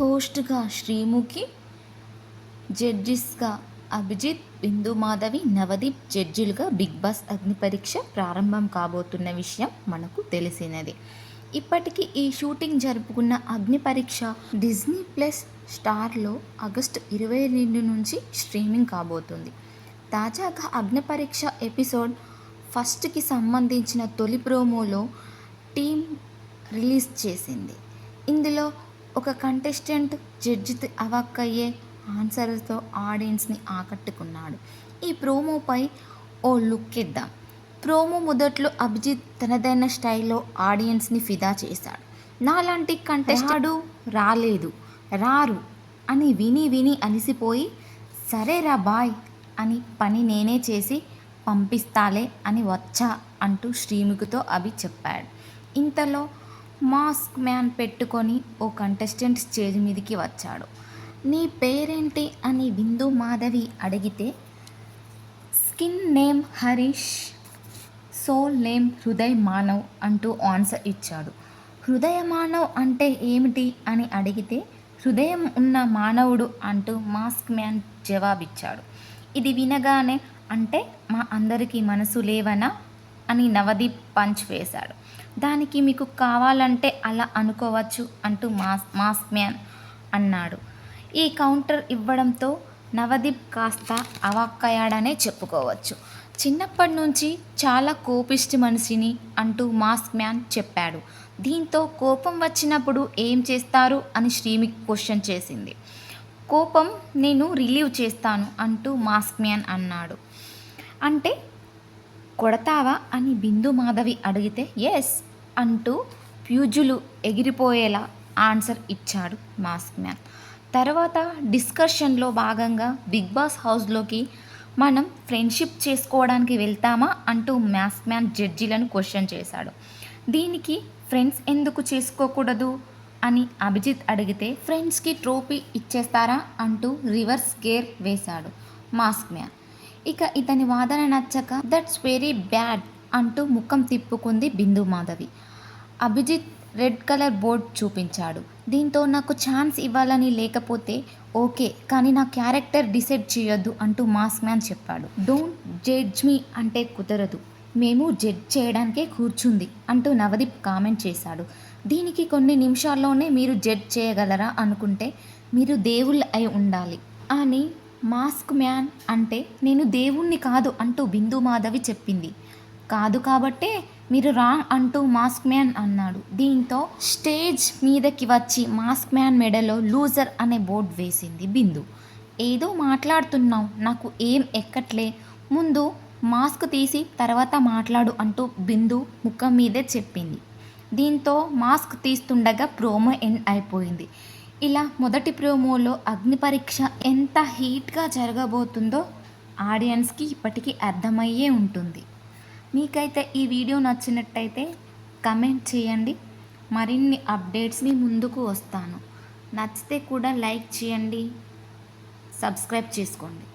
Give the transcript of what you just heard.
హోస్ట్గా శ్రీముఖి జడ్జిస్గా అభిజిత్ బిందు మాధవి నవదీప్ జడ్జిలుగా Bigg Boss Agni Pariksha ప్రారంభం కాబోతున్న విషయం మనకు తెలిసినది. ఇప్పటికీ ఈ షూటింగ్ జరుపుకున్న అగ్ని పరీక్ష డిజ్నీ ప్లస్ స్టార్లో ఆగస్టు ఇరవై రెండు నుంచి స్ట్రీమింగ్ కాబోతుంది. తాజాగా అగ్ని పరీక్ష ఎపిసోడ్ ఫస్ట్కి సంబంధించిన తొలి ప్రోమోలో టీం రిలీజ్ చేసింది. ఇందులో ఒక కంటెస్టెంట్ జడ్జి అవాక్కయ్యే ఆన్సర్తో ఆడియన్స్ని ఆకట్టుకున్నాడు. ఈ ప్రోమోపై ఓ లుక్ ఇద్దాం. ప్రోమో మొదట్లో అభిజిత్ తనదైన స్టైల్లో ఆడియన్స్ని ఫిదా చేశాడు. నాలాంటి కంటెస్టాడు రాలేదు. రారు. అని విని విని అలిసిపోయి సరేరా బాయ్ అని పని నేనే చేసి పంపిస్తాలే అని వచ్చా అంటూ శ్రీముఖితో అభి చెప్పాడు. ఇంతలో మాస్క్ మ్యాన్ పెట్టుకొని ఓ కంటెస్టెంట్ స్టేజ్ మీదకి వచ్చాడు. నీ పేరేంటి అని బిందు మాధవి అడిగితే skin name Harish soul name Hriday Manav అంటూ ఆన్సర్ ఇచ్చాడు. హృదయ మానవ్ అంటే ఏమిటి అని అడిగితే హృదయం ఉన్న మానవుడు అంటూ మాస్క్ మ్యాన్ జవాబిచ్చాడు. ఇది వినగానే అంటే మా అందరికీ మనసు లేవనా? అని నవదీప్ పంచ్ వేశాడు. దానికి మీకు కావాలంటే అలా అనుకోవచ్చు అంటూ మాస్ మాస్క్ మ్యాన్ అన్నాడు. ఈ కౌంటర్ ఇవ్వడంతో నవదీప్ కాస్త అవాక్కయ్యాడనే చెప్పుకోవచ్చు. చిన్నప్పటి నుంచి చాలా కోపిష్టి మనిషిని అంటూ మాస్క్ మ్యాన్ చెప్పాడు. దీంతో కోపం వచ్చినప్పుడు ఏం చేస్తారు అని శ్రీమిక్ క్వశ్చన్ చేసింది. కోపం నేను రిలీవ్ చేస్తాను అంటూ మాస్క్ మ్యాన్ అన్నాడు. అంటే కొడతావా అని బిందు మాధవి అడిగితే ఎస్ అంటూ ఫ్యూజులు ఎగిరిపోయేలా ఆన్సర్ ఇచ్చాడు మాస్క్ మ్యాన్. తర్వాత డిస్కషన్లో భాగంగా బిగ్ బాస్ హౌస్లోకి మనం ఫ్రెండ్షిప్ చేసుకోవడానికి వెళ్తామా అంటూ మాస్క్ మ్యాన్ జడ్జీలను క్వశ్చన్ చేశాడు. దీనికి ఫ్రెండ్స్ ఎందుకు చేసుకోకూడదు? అని అభిజిత్ అడిగితే ఫ్రెండ్స్కి ట్రోఫీ ఇచ్చేస్తారా? అంటూ రివర్స్ గేర్ వేశాడు మాస్క్ మ్యాన్. ఇక ఇతని వాదన నచ్చక దట్స్ వెరీ బ్యాడ్ అంటూ ముఖం తిప్పుకుంది Bindu Madhavi. Abhijeet red colour board చూపించాడు. దీంతో నాకు ఛాన్స్ ఇవ్వాలని లేకపోతే ఓకే కానీ నా క్యారెక్టర్ డిసైడ్ చేయొద్దు అంటూ మాస్క్ మ్యాన్ చెప్పాడు. డోంట్ జడ్జ్ మీ అంటే కుదరదు. మేము జడ్జ్ చేయడానికే కూర్చుంది అంటూ నవదీప్ కామెంట్ చేశాడు. దీనికి కొన్ని నిమిషాల్లోనే మీరు జడ్జ్ చేయగలరా అనుకుంటే మీరు దేవుళ్ళు అయి ఉండాలి అని మాస్క్ మ్యాన్ అంటే నేను దేవుణ్ణి కాదు అంటూ బిందు మాధవి చెప్పింది. కాదు కాబట్టే మీరు రాంగ్ అంటూ మాస్క్ మ్యాన్ అన్నాడు. దీంతో స్టేజ్ మీదకి వచ్చి మాస్క్ మ్యాన్ మెడలో లూజర్ అనే బోర్డు వేసింది బిందు. ఏదో మాట్లాడుతున్నావు నాకు ఏం ఎక్కట్లే. ముందు మాస్క్ తీసి తర్వాత మాట్లాడు అంటూ బిందు ముఖం మీదే చెప్పింది. దీంతో మాస్క్ తీస్తుండగా ప్రోమో ఎండ్ అయిపోయింది. ఇలా మొదటి ప్రోమోలో అగ్ని పరీక్ష ఎంత హీట్గా జరగబోతుందో ఆడియన్స్కి ఇప్పటికీ అర్థమయ్యే ఉంటుంది. మీకైతే ఈ వీడియో నచ్చినట్టయితే కమెంట్ చేయండి. మరిన్ని అప్డేట్స్ని ముందుకు వస్తాను. నచ్చితే కూడా లైక్ చేయండి. సబ్స్క్రైబ్ చేసుకోండి.